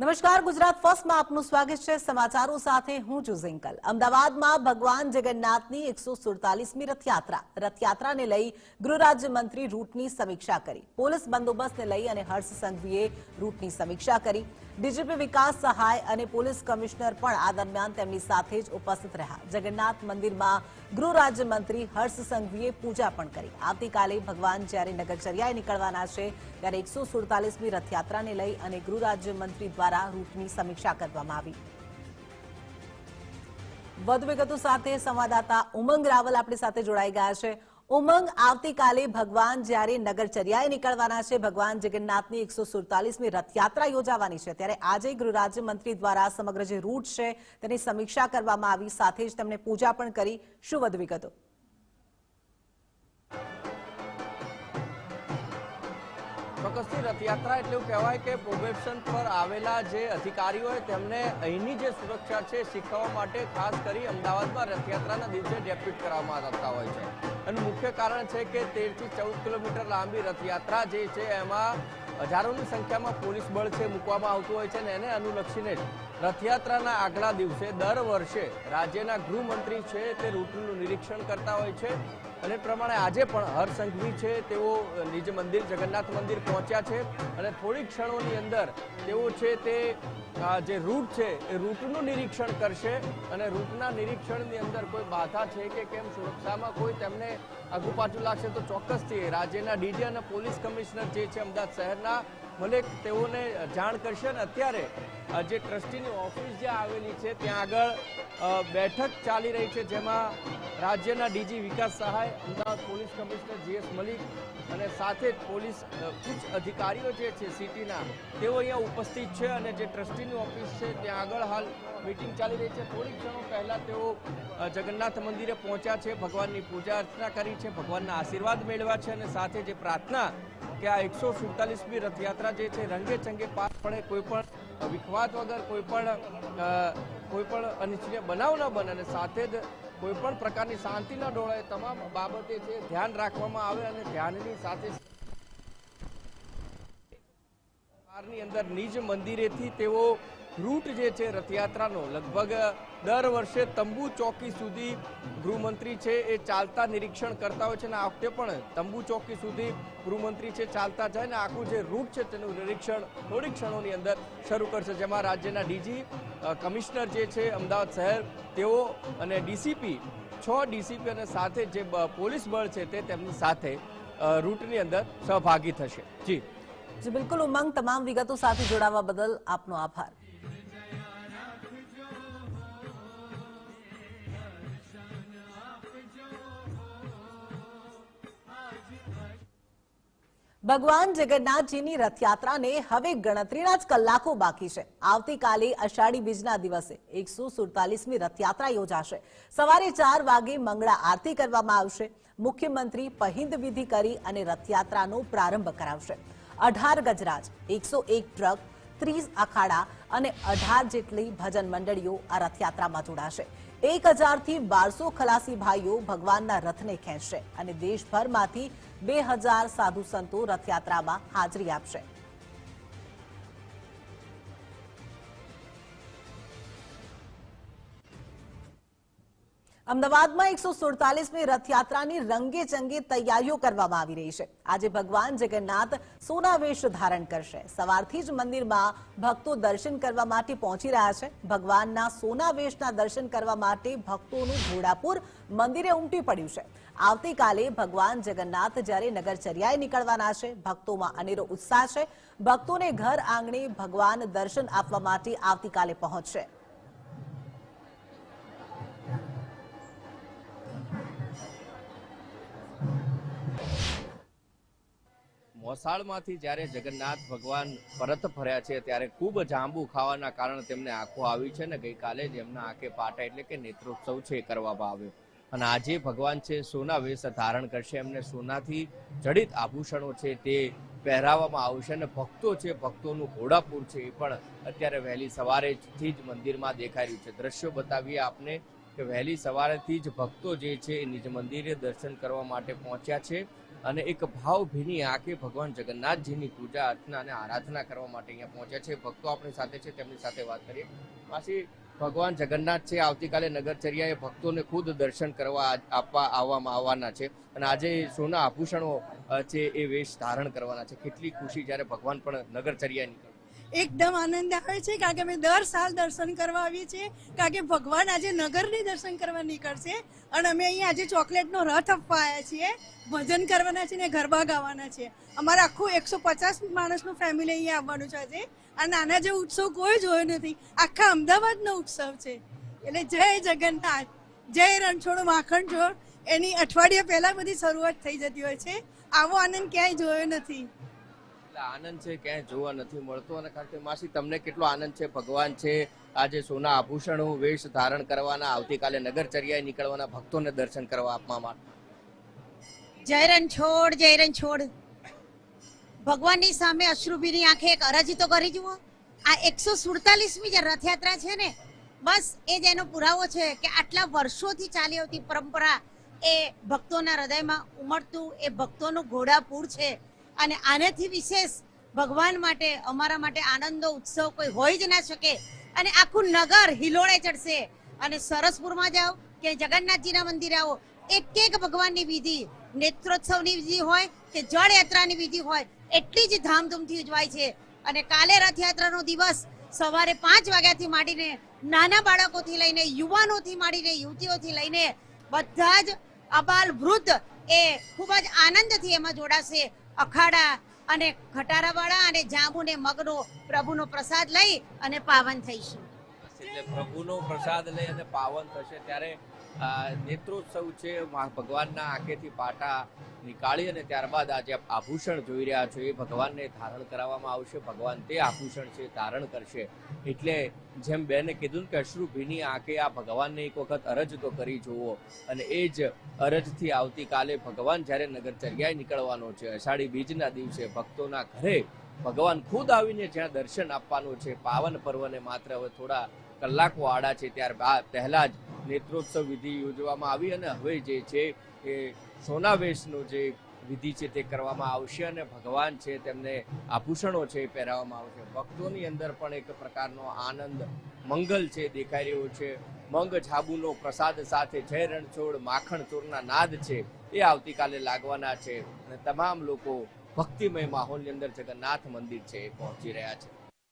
નમસ્કાર, ગુજરાત ફર્સ્ટમાં આપનું સ્વાગત છે. સમાચારો સાથે હું છું ઝિંકલ. અમદાવાદમાં ભગવાન જગન્નાથની એકસો સુડતાલીસમી રથયાત્રા. રથયાત્રાને લઈ ગૃહ રૂટની સમીક્ષા કરી. પોલીસ બંદોબસ્તને લઈ અને હર્ષ સંઘવીએ રૂટની સમીક્ષા કરી. ડીજીપી વિકાસ સહાય અને પોલીસ કમિશનર પણ આ દરમિયાન તેમની સાથે જ ઉપસ્થિત રહ્યા. જગન્નાથ મંદિરમાં ગૃહ રાજ્યમંત્રી હર્ષ સંઘવીએ પૂજા પણ કરી. આવતીકાલે ભગવાન જ્યારે નગરચર્યાએ નીકળવાના છે, ત્યારે એકસો સુડતાલીસમી રથયાત્રાને લઈ અને ગૃહ રાજ્યમંત્રી દ્વારા રૂટની સમીક્ષા કરવામાં આવી. વધુ વિગતો સાથે સંવાદદાતા ઉમંગ રાવલ આપણી સાથે જોડાઈ ગયા છે. ઉમંગ, આવતીકાલે ભગવાન જ્યારે નગરચર્યાએ નીકળવાના છે, ભગવાન જગન્નાથની એકસો સુડતાલીસમી રથયાત્રા યોજાવાની છે. ત્યારે આજે ગૃહ રાજ્યમંત્રી દ્વારા સમગ્ર જે રૂટ છે તેની સમીક્ષા કરવામાં આવી. સાથે જ તેમણે પૂજા પણ કરી. શું વધુ વિગતો? ચોક્કસથી રથયાત્રા એટલે એવું કહેવાય કે પ્રોબેશન પર આવેલા જે અધિકારીઓ હોય તેમને અહીંની જે સુરક્ષા છે શીખવવા માટે ખાસ કરી અમદાવાદમાં રથયાત્રાના દિવસે ડેપ્યુટ કરવામાં આવતા હોય છે. અને મુખ્ય કારણ છે કે તેરથી ચૌદ કિલોમીટર લાંબી રથયાત્રા જે છે એમાં હજારોની સંખ્યામાં પોલીસ બળ છે મૂકવામાં આવતું હોય છે અને એને અનુલક્ષીને રથયાત્રાના આગલા દિવસે દર વર્ષે રાજ્યના ગૃહમંત્રી છે તે રૂટનું નિરીક્ષણ કરતા હોય છે. અને પ્રમાણે આજે પણ હરસંઘવી છે, તેઓ નિજ મંદિર, જગન્નાથ મંદિર પહોંચ્યા છે અને થોડી ક્ષણોની અંદર તેઓ છે તે જે રૂટ છે, એ રૂટનું નિરીક્ષણ કરશે અને રૂટના નિરીક્ષણની અંદર કોઈ બાધા છે કે કેમ, સુરક્ષામાં કોઈ તેમને આગુ પાછું લાગશે તો ચોક્કસથી રાજ્યના ડીજી અને પોલીસ કમિશનર જે છે અમદાવાદ શહેરના મલિક તેઓને જાણ કરશે અને અત્યારે જે ટ્રસ્ટીની ઓફિસ જે આવેલી છે, ત્યાં આગળ બેઠક ચાલી રહી છે જેમાં રાજ્યના DG Vikas Sahay, Ahmedabad police commissioner GS Malik અને સાથે જ પોલીસ ઉચ્ચ અધિકારીઓ જે છે સિટીના, તેઓ અહીંયા ઉપસ્થિત છે અને જે ટ્રસ્ટીની ઓફિસ છે ત્યાં આગળ હાલ મિટિંગ ચાલી રહી છે. થોડી ક્ષણો પહેલાં તેઓ જગન્નાથ મંદિરે પહોંચ્યા છે, ભગવાનની પૂજા અર્ચના કરી છે, ભગવાનના આશીર્વાદ મેળવ્યા છે અને સાથે જે પ્રાર્થના કે આ એકસો સુડતાલીસમી રથયાત્રા જે છે, રંગે ચંગે પાર પડે, કોઈ પણ વિખવાદ વગર, કોઈ પણ કોઈ પણ અનિચ્છનીય બનાવ ન બને અને સાથે જ કોઈ પણ પ્રકારની શાંતિ ન ડોળાય, તમામ બાબતે છે ધ્યાન રાખવામાં આવે અને ધ્યાનની સાથે કારની અંદર નિજ મંદિરેથી તેઓ રૂટ જે છે રથયાત્રાનો લગભગ દર વર્ષે તંબુ ચોકી સુધી ગૃહમંત્રી છે એ ચાલતા નિરીક્ષણ કરતા હોય છે અને આ વખતે પણ તંબુ ચોકી સુધી ગૃહમંત્રી છે ચાલતા જાય ને આખું જે રૂટ છે તેનું નિરીક્ષણ થોડી ક્ષણોની અંદર શરૂ કરશે. જેમાં રાજ્યના ડીજી કમિશનર જે છે અમદાવાદ શહેર, તેઓ અને ડીસીપી, છ ડીસીપી અને સાથે જે પોલીસ બળ છે તે તેમની સાથે રૂટની અંદર સહભાગી થશે. જી. જી, બિલકુલ ઉમંગ. તમામ વિગતો સાથે જોડાવા બદલ આપનો આભાર. ભગવાન જગન્નાથજીની રથયાત્રાને હવે ગણતરીના જ કલાકો બાકી છે. આવતીકાલે અષાઢી બીજના દિવસે એકસો સુડતાલીસમી રથયાત્રા યોજાશે. સવારે ચાર વાગે મંગળા આરતી કરવામાં આવશે. મુખ્યમંત્રી પહિંદ વિધિ કરી અને રથયાત્રાનો પ્રારંભ કરાવશે. અઢાર ગજરાજ, એકસો એક ટ્રક, ત્રીસ અખાડા અને અઢાર જેટલી ભજન મંડળીઓ આ રથયાત્રામાં જોડાશે. એક હજારથી બારસો ખલાસી ભાઈઓ ભગવાનના રથને ખેંચશે અને દેશભરમાંથી બે હજાર સાધુ સંતો રથયાત્રામાં હાજરી આપશે. અમદાવાદમાં એકસો સુડતાલીસમી રથયાત્રાની રંગે ચંગે તૈયારીઓ કરવામાં આવી રહી છે. આજે ભગવાન જગન્નાથ સોના વેશ ધારણ કરશે. સવારથી જ મંદિરમાં ભક્તો દર્શન કરવા માટે પહોંચી રહ્યા છે. ભગવાનના સોના વેશના દર્શન કરવા માટે ભક્તોનું ઘોડાપુર મંદિરે ઉમટી પડ્યું છે. આવતીકાલે ભગવાન જગન્નાથ જ્યારે નગરચર્યાએ નીકળવાના છે, ભક્તોમાં અનેરો ઉત્સાહ છે. ભક્તોને ઘર આંગણે ભગવાન દર્શન આપવા માટે આવતીકાલે પહોંચશે. મોસાળમાંથી જ્યારે જગન્નાથ ભગવાન પરત ફર્યા છે, ત્યારે ખૂબ જાંબુ ખાવાના કારણે તેમને આંખો આવી છે ને ગઈકાલે જ એમના આંખે પાટા એટલે કે નેત્રોત્સવ છે કરવામાં આવ્યો. અને આજે ભગવાન છે સોના વેશ ધારણ કરશે, એમને સોનાથી જડિત આભૂષણો છે તે પહેરાવવામાં આવશે અને ભક્તો છે, ભક્તોનું ઘોડાપુર છે એ પણ અત્યારે વહેલી સવારેથી જ મંદિરમાં દેખાઈ રહ્યું છે. દ્રશ્યો બતાવીએ આપને. કે વહેલી સવારેથી જ ભક્તો જે છે એ નિજ મંદિરે દર્શન કરવા માટે પહોંચ્યા છે અને એક ભાવભીની આંખે ભગવાન જગન્નાથજીની પૂજા અર્ચના અને આરાધના કરવા માટે અહીંયા પહોંચ્યા છે. ભક્તો આપણી સાથે છે, તેમની સાથે વાત કરીએ. પાછી ભગવાન જગન્નાથ છે, આવતીકાલે નગરચર્યાએ ભક્તોને ખુદ દર્શન કરવા આપવા આવવામાં આવવાના છે અને આજે સોના આભૂષણો છે એ વેશ ધારણ કરવાના છે. કેટલી ખુશી જ્યારે ભગવાન પણ નગરચર્યા નીકળે. એકદમ આનંદ આવે છે કારણ કે અમે દર સાલ દર્શન કરવા આવીએ છીએ. કારણ કે ભગવાન આજે નગરની દર્શન કરવા નીકળશે અને અમે અહીંયા આજે ચોકલેટનો રથ આપવા આવ્યા છીએ. ભજન કરવાના છે ને ગરબા ગાવાના છે અમારે આખું એકસો પચાસ માણસનું ફેમિલી અહીંયા આવવાનું છે આજે. અને નાના જે ઉત્સવ કોઈ જોયો નથી. આખા અમદાવાદનો ઉત્સવ છે. એટલે જય જગન્નાથ. જય રણછોડ માખણ છોડ એની અઠવાડિયા પહેલાં બધી શરૂઆત થઈ જતી હોય છે. આવો આનંદ ક્યાંય જોયો નથી. આનંદ છે ક્યાંય જોવા નથી મળતો અને કારણ કે માસી, તમને કેટલો આનંદ છે? ભગવાન છે. આજે સોના આભૂષણો, વેશ ધારણ કરવાના, આવતીકાલે નગરચર્યાએ નીકળવાના ભક્તોને દર્શન કરવા આપવા માટે જય રણછોડ જય રણછોડ ભગવાનની સામે અશ્રુભીની આંખે એક અરજી તો કરી જુઓ. આ એકસો સુડતાલીસમી જે રથયાત્રા છે ને, બસ એ જ એનો પુરાવો છે કે આટલા વર્ષોથી ચાલી આવતી પરંપરા એ ભક્તોના હૃદયમાં ઉમટતું, એ ભક્તોનું ઘોડાપૂર છે. અને આનાથી વિશેષ ભગવાન માટે, અમારા માટે આનંદનો ઉત્સવ કોઈ હોઈ જ ના શકે. અને આખું નગર હિલોળે ચડશે. અને સરસપુરમાં જાઓ કે જગન્નાથજીના મંદિરે આવો એક એક ભગવાનની વિધિ, નેત્રોત્સવની વિધિ હોય કે જળ યાત્રાની વિધિ હોય, એટલી જ ધામધૂમથી ઉજવાય છે. અને કાલે રથયાત્રાનો દિવસ સવારે પાંચ વાગ્યાથી માંડીને નાના બાળકોથી લઈને, યુવાનોથી માંડીને, યુવતીઓથી લઈને બધા જ અબાલ વૃદ્ધ એ ખૂબ જ આનંદથી એમાં જોડાશે. અખાડા અને ખટારાવાળા અને જાંબુ ને મગનો પ્રભુનો પ્રસાદ લઈ અને પાવન થઈશું. એટલે પ્રભુનો પ્રસાદ લઈ અને પાવન થશે. ત્યારે નેત્રોત્સવ છે ભગવાનના આંખેથી પાટા નીકાળી અને ત્યારબાદ આજે આભૂષણ જોઈ રહ્યા છો. એ ભગવાનને ધારણ કરાવવામાં આવશે. ભગવાન તે આભૂષણ છે, ધારણ કરશે. એટલે જેમ બેને કીધું કે અશ્રુભીની આંખે આ ભગવાનને એક વખત અરજ તો કરી જુઓ અને એ જ અરજથી આવતીકાલે ભગવાન જ્યારે નગરચર્યાએ નીકળવાનો છે, અષાઢી બીજના દિવસે ભક્તોના ઘરે ભગવાન ખુદ આવીને જ્યાં દર્શન આપવાનું છે, પાવન પર્વને માત્ર હવે થોડા કલાકો આડા છે ત્યારબાદ પહેલાં જ નેત્રોત્સવ વિધિ યોજવામાં આવી અને હવે જે છે એ સોનાવેશનું જે વિધિ છે તે કરવામાં આવશે અને ભગવાન છે તેમને આભૂષણો છે પહેરાવવામાં આવશે ભક્તોની અંદર પણ એક પ્રકારનો આનંદ, મંગલ છે દેખાઈ રહ્યો છે. મંગ છાબુનો પ્રસાદ સાથે જય રણછોડ માખણ ચોરના નાદ છે, એ આવતીકાલે લાગવાના છે. અને તમામ લોકો ભક્તિમય માહોલની અંદર જગન્નાથ મંદિર છે પહોંચી રહ્યા છે.